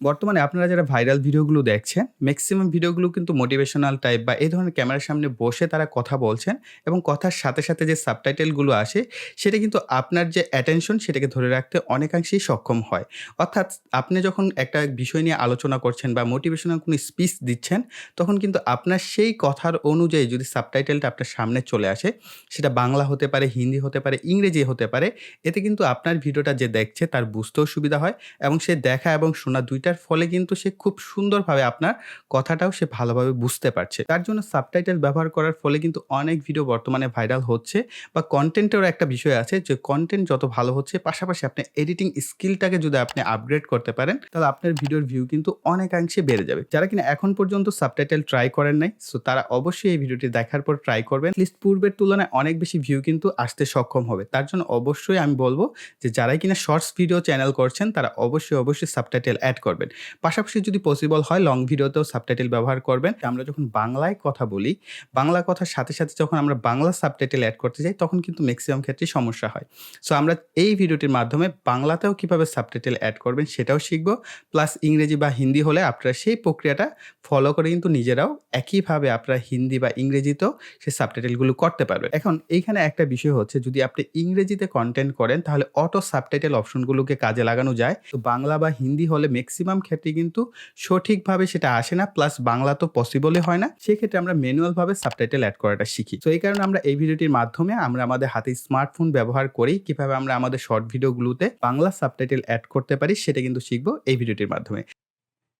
বর্তমানে আপনারা যারা ভাইরাল ভিডিওগুলো দেখছেন, ম্যাক্সিমাম ভিডিওগুলো কিন্তু মোটিভেশনাল টাইপ বা এই ধরনের ক্যামেরার সামনে বসে তারা কথা বলছেন এবং কথার সাথে, সাথে যে সাবটাইটেলগুলো আসে সেটা কিন্তু আপনার যে অ্যাটেনশন সেটাকে ধরে রাখতে অনেকাংশেই সক্ষম হয়। অর্থাৎ আপনি যখন একটা বিষয় নিয়ে আলোচনা করছেন বা মোটিভেশনাল কোনো স্পিচ দিচ্ছেন, তখন কিন্তু আপনার সেই কথার অনুযায়ী যদি সাবটাইটেলটা আপনার সামনে চলে আসে, সেটা বাংলা হতে পারে, হিন্দি হতে পারে, ইংরেজি হতে পারে। এতে কিন্তু আপনার ভিডিওটা যে দেখছে তার বুঝতেও সুবিধা হয় এবং সে দেখা এবং শোনা ২ টার ফলে কিন্তু সে খুব সুন্দরভাবে আপনার কথাটাও সে ভালোভাবে বুঝতে পারছে। তার জন্য সাবটাইটেল ব্যবহার করার ফলে কিন্তু অনেক ভিডিও বর্তমানে ভাইরাল হচ্ছে বা কনটেন্টেরও একটা বিষয় আছে যে কনটেন্ট যত ভালো হচ্ছে পাশাপাশি আপনি এডিটিং স্কিলটাকে যদি আপনি আপগ্রেড করতে পারেন, তাহলে আপনার ভিডিওর ভিউ কিন্তু অনেকাংশে বেড়ে যাবে। যারা কিনা এখন পর্যন্ত সাবটাইটেল ট্রাই করেন নাই, সো তারা অবশ্যই এই ভিডিওটি দেখার পর ট্রাই করবেন। লিস্ট পূর্বের তুলনায় অনেক বেশি ভিউ কিন্তু আসতে সক্ষম হবে। তার জন্য অবশ্যই আমি বলব যে যারাই কিনা শর্টস ভিডিও চ্যানেল করছেন তারা অবশ্যই, অবশ্যই সাবটাইটেল এড করবেন। পাশাপাশি যদি পসিবল হয় লং ভিডিওতেও সাবটাইটেল ব্যবহার করবেন। আমরা যখন বাংলায় কথা বলি, বাংলা কথার সাথে, সাথে যখন আমরা বাংলা সাবটাইটেল এড করতে যাই তখন কিন্তু মেক্সিমাম ক্ষেত্রেই সমস্যা হয়। সো আমরা এই ভিডিওটির মাধ্যমে বাংলাতেও কীভাবে সাবটাইটেল এড করবেন সেটাও শিখব প্লাস ইংরেজি বা হিন্দি হলে আপনারা সেই প্রক্রিয়াটা ফলো করে কিন্তু নিজেরাও একইভাবে আপনারা হিন্দি বা ইংরেজিতেও সেই সাবটাইটেলগুলো করতে পারবেন। এখন এইখানে একটা বিষয় হচ্ছে যদি আপনি ইংরেজিতে কন্টেন্ট করেন তাহলে অটো সাবটাইটেল অপশনগুলোকে কাজে লাগানো যায়। তো বাংলা বা হিন্দি হলে মেক্সিমাম ক্ষেত্রে কিন্তু সঠিকভাবে সেটা আসে না। প্লাস বাংলা তো পসিবলই হয় না। সেক্ষেত্রে আমরা ম্যানুয়ালভাবে সাবটাইটেল অ্যাড করাটা শিখি। তো এই কারণে আমরা এই ভিডিওটির মাধ্যমে আমরা আমাদের হাতে স্মার্টফোন ব্যবহার করেই কীভাবে আমরা আমাদের শর্ট ভিডিওগুলোতে বাংলা সাবটাইটেল অ্যাড করতে পারি সেটা কিন্তু শিখব এই ভিডিওটির মাধ্যমে।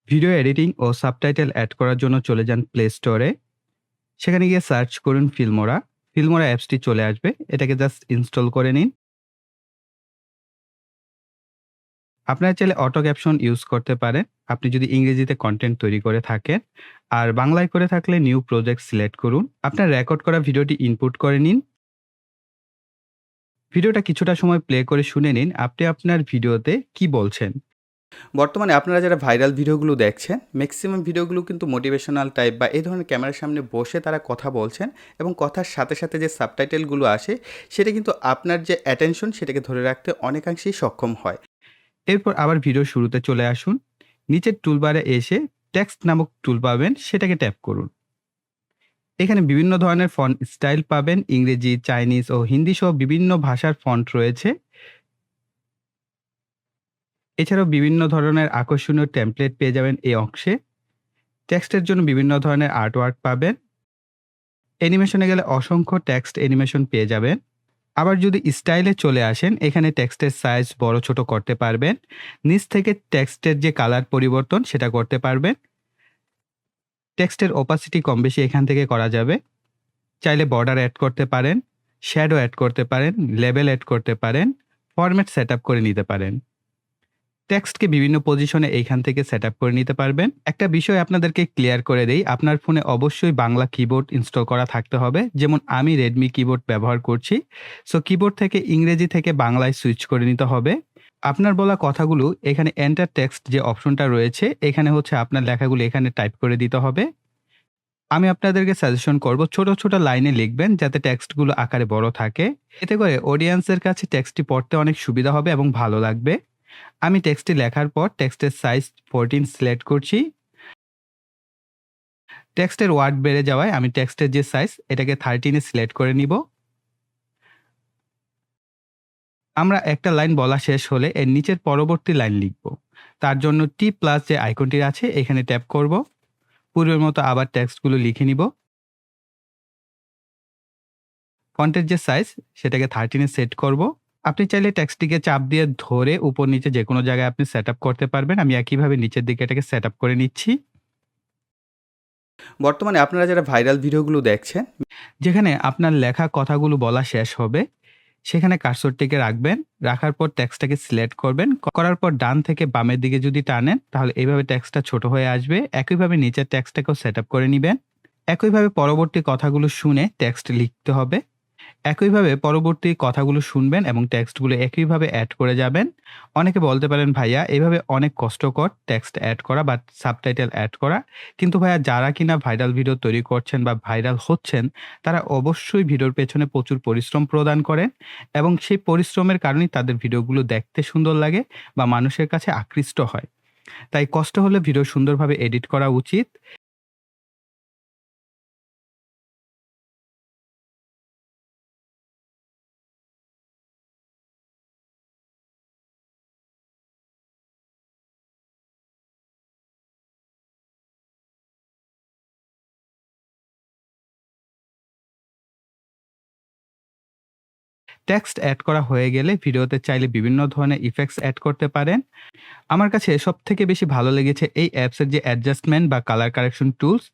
ভিডিও এডিটিং ও সাবটাইটেল অ্যাড করার জন্য চলে যান প্লে স্টোরে। সেখানে গিয়ে সার্চ করুন ফিল্মোরা। ফিল্মোরা অ্যাপসটি চলে আসবে। এটাকে জাস্ট ইনস্টল করে নিন। আপনারা চাইলে অটো ক্যাপশন ইউজ করতে পারেন। আপনি যদি ইংরেজিতে কন্টেন্ট তৈরি করে থাকেন। আর বাংলায় করে থাকলে নিউ প্রজেক্ট সিলেক্ট করুন। আপনার রেকর্ড করা ভিডিওটি ইনপুট করে নিন। ভিডিওটা কিছুটা সময় প্লে করে শুনে নিন আপনি আপনার ভিডিওতে কি বলছেন। বর্তমানে আপনারা যারা ভাইরাল ভিডিওগুলো দেখছেন, ম্যাক্সিমাম ভিডিওগুলো কিন্তু মোটিভেশনাল টাইপ বা এই ধরনের ক্যামেরার সামনে বসে তারা কথা বলছেন এবং কথার সাথে, সাথে যে সাবটাইটেলগুলো আসে সেটা কিন্তু আপনার যে অ্যাটেনশন সেটাকে ধরে রাখতে অনেকাংশেই সক্ষম হয়। এরপর আবার ভিডিওর শুরুতে চলে আসুন। নিচের টুলবারে এসে টেক্সট নামক টুল পাবেন সেটাকে ট্যাপ করুন। এখানে বিভিন্ন ধরনের ফন্ট স্টাইল পাবেন। ইংরেজি, চাইনিজ ও হিন্দি সহ বিভিন্ন ভাষার ফন্ট রয়েছে। এছাড়াও বিভিন্ন ধরনের আকর্ষণীয় টেমপ্লেট পেয়ে যাবেন এই অংশে। টেক্সটের জন্য বিভিন্ন ধরনের আর্টওয়ার্ক পাবেন। অ্যানিমেশনে গেলে অসংখ্য টেক্সট অ্যানিমেশন পেয়ে যাবেন। আবার যদি স্টাইলে চলে আসেন এখানে টেক্সটের সাইজ বড় ছোট করতে পারবেন। নিচ থেকে টেক্সটের যে কালার পরিবর্তন সেটা করতে পারবেন। টেক্সটের ওপাসিটি কম বেশি এখান থেকে করা যাবে। চাইলে বর্ডার অ্যাড করতে পারেন, শ্যাডো অ্যাড করতে পারেন, লেবেল অ্যাড করতে পারেন, ফরম্যাট সেট করে নিতে পারেন। টেক্সটকে বিভিন্ন পজিশনে এইখান থেকে সেটআপ করে নিতে পারবেন। একটা বিষয় আপনাদেরকে ক্লিয়ার করে দেই, আপনার ফোনে অবশ্যই বাংলা কিবোর্ড ইনস্টল করা থাকতে হবে। যেমন আমি রেডমি কিবোর্ড ব্যবহার করছি। সো কিবোর্ড থেকে ইংরেজি থেকে বাংলায় সুইচ করে নিতে হবে। আপনার বলা কথাগুলো এখানে এন্টার টেক্সট যে অপশনটা রয়েছে এখানে হচ্ছে আপনার লেখাগুলো এখানে টাইপ করে দিতে হবে। আমি আপনাদেরকে সাজেশন করব ছোট, ছোট লাইনে লিখবেন যাতে টেক্সটগুলো আকারে বড় থাকে। এতে করে অডিয়েন্সের কাছে টেক্সটটি পড়তে অনেক সুবিধা হবে এবং ভালো লাগবে। আমি টেক্সটটি লেখার পর টেক্সটের সাইজ 14 সিলেক্ট করছি। টেক্সটের ওয়ার্ড বেড়ে যাওয়ায় আমি টেক্সটের যে সাইজ এটাকে থার্টিনে সিলেক্ট করে নিব। আমরা একটা লাইন বলা শেষ হলে এর নিচের পরবর্তী লাইন লিখব। তার জন্য টি প্লাস যে আইকনটি আছে, এখানে ট্যাপ করব। পূর্বের মতো আবার টেক্সটগুলো লিখে নিব। ফন্টের যে সাইজ সেটাকে থার্টিনে সেট করব। আপনি চাইলে ট্যাক্সটিকে চাপ দিয়ে ধরে উপর নিচে যে কোনো জায়গায় আপনি সেটআপ করতে পারবেন। আমি একইভাবে নিচের দিকে এটাকে সেটআপ করে নিচ্ছি। বর্তমানে আপনারা যারা ভাইরাল ভিডিওগুলো দেখছেন, যেখানে আপনার লেখা কথাগুলো বলা শেষ হবে, সেখানে কার্সরটিকে রাখবেন। রাখার পর ট্যাক্সটাকে সিলেক্ট করবেন। করার পর ডান থেকে বামের দিকে যদি টানেন তাহলে এইভাবে ট্যাক্সটা ছোট হয়ে আসবে। একইভাবে নিচের টেক্সটটাকেও সেটআপ করে নিবেন। একইভাবে পরবর্তী কথাগুলো শুনে ট্যাক্সট লিখতে হবে। একইভাবে পরবর্তী কথাগুলো শুনবেন এবং টেক্সটগুলো একইভাবে অ্যাড করে যাবেন। অনেকে বলতে পারেন, ভাইয়া, এভাবে অনেক কষ্টকর টেক্সট অ্যাড করা বা সাবটাইটেল অ্যাড করা। কিন্তু ভাইয়া, যারা কিনা ভাইরাল ভিডিও তৈরি করছেন বা ভাইরাল হচ্ছেন, তারা অবশ্যই ভিডিওর পেছনে প্রচুর পরিশ্রম প্রদান করেন এবং সেই পরিশ্রমের কারণেই তাদের ভিডিওগুলো দেখতে সুন্দর লাগে বা মানুষের কাছে আকৃষ্ট হয়। তাই কষ্ট হলে ভিডিও সুন্দরভাবে এডিট করা উচিত। টেক্সট অ্যাড করা হয়ে গেলে ভিডিওতে চাইলে বিভিন্ন ধরনের ইফেক্টস অ্যাড করতে পারেন। আমার কাছে সব থেকে বেশি ভালো লেগেছে এই অ্যাপসের যে অ্যাডজাস্টমেন্ট বা কালার কারেকশন টুলস।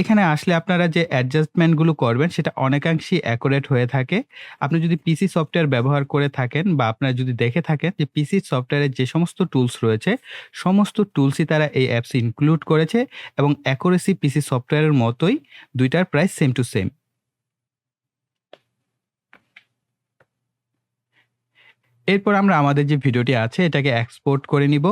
এখানে আসলে আপনারা যে অ্যাডজাস্টমেন্টগুলো করবেন সেটা অনেকাংশেই অ্যাকুরেট হয়ে থাকে। আপনি যদি পিসি সফটওয়্যার ব্যবহার করে থাকেন বা আপনারা যদি দেখে থাকেন যে পিসি সফটওয়্যারের যে সমস্ত টুলস রয়েছে, সমস্ত টুলসই তারা এই অ্যাপসে ইনক্লুড করেছে এবং অ্যাকুরেসি পিসি সফটওয়্যারের মতোই ২ টার প্রায় সেম টু সেম। এরপর আমরা আমাদের যে ভিডিওটি আছে এটাকে এক্সপোর্ট করে নিব।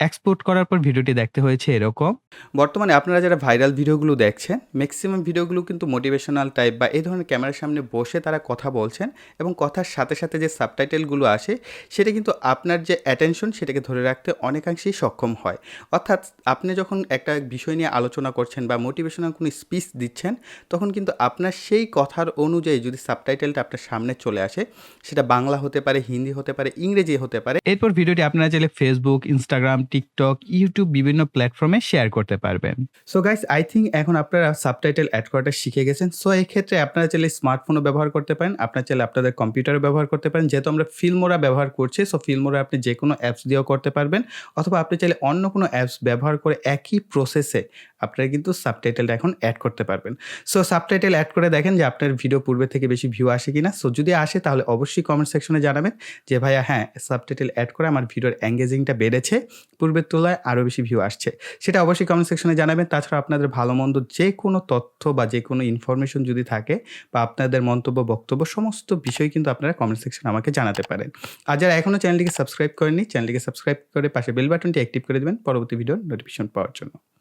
এক্সপোর্ট করার পর ভিডিওটি দেখতে হয়েছে এরকম। বর্তমানে আপনারা যারা ভাইরাল ভিডিওগুলো দেখছেন, ম্যাক্সিমাম ভিডিওগুলো কিন্তু মোটিভেশনাল টাইপ বা এই ধরনের ক্যামেরার সামনে বসে তারা কথা বলছেন এবং কথার সাথে, সাথে যে সাবটাইটেলগুলো আসে সেটা কিন্তু আপনার যে অ্যাটেনশন সেটাকে ধরে রাখতে অনেকাংশেই সক্ষম হয়। অর্থাৎ আপনি যখন একটা বিষয় নিয়ে আলোচনা করছেন বা মোটিভেশনাল কোনো স্পিচ দিচ্ছেন, তখন কিন্তু আপনার সেই কথার অনুযায়ী যদি সাবটাইটেলটা আপনার সামনে চলে আসে, সেটা বাংলা হতে পারে, হিন্দি হতে পারে, ইংরেজি হতে পারে। এরপর ভিডিওটি আপনারা চাইলে ফেসবুক Instagram, TikTok, ইউটিউব বিভিন্ন প্ল্যাটফর্মে শেয়ার করতে পারবেন। সো গাইস আই থিঙ্ক এখন আপনারা সাবটাইটেল অ্যাড করাটা শিখে গেছেন। সো এক্ষেত্রে আপনারা চাইলে স্মার্টফোনও ব্যবহার করতে পারেন। আপনারা চাইলে আপনাদের কম্পিউটারও ব্যবহার করতে পারেন। যেহেতু আমরা ফিল্মোরা ব্যবহার করছি, সো ফিল্মোরা আপনি যে কোনো অ্যাপস দিয়েও করতে পারবেন। অথবা আপনি চাইলে অন্য কোনো অ্যাপস ব্যবহার করে একই প্রসেসে আপনারা কিন্তু সাবটাইটেলটা এখন অ্যাড করতে পারবেন। সো সাবটাইটেল অ্যাড করে দেখেন যে আপনার ভিডিও পূর্বের থেকে বেশি ভিউ আসে কি না সো যদি আসে তাহলে অবশ্যই কমেন্ট সেকশনে জানাবেন যে ভাইয়া হ্যাঁ, সাবটাইটেল অ্যাড করে আমার ভিডিওর এনগেজিংটা বেড়েছে। পূর্বের তুলনায় আরও বেশি ভিউ আসছে। সেটা অবশ্যই কমেন্ট সেকশনে জানাবেন। তাছাড়া আপনাদের ভালো-মন্দ যে কোনো তথ্য বা যে কোনো ইনফরমেশন যদি থাকে বা আপনাদের মন্তব্য, বক্তব্য সমস্ত বিষয় কিন্তু আপনারা কমেন্ট সেকশনে আমাকে জানাতে পারেন। আর যারা এখনও চ্যানেলটিকে সাবস্ক্রাইব করেননি, চ্যানেলটিকে সাবস্ক্রাইব করে পাশে বেল বাটনটি অ্যাক্টিভ করে দেবেন পরবর্তী ভিডিও নোটিফিকেশন পাওয়ার জন্য।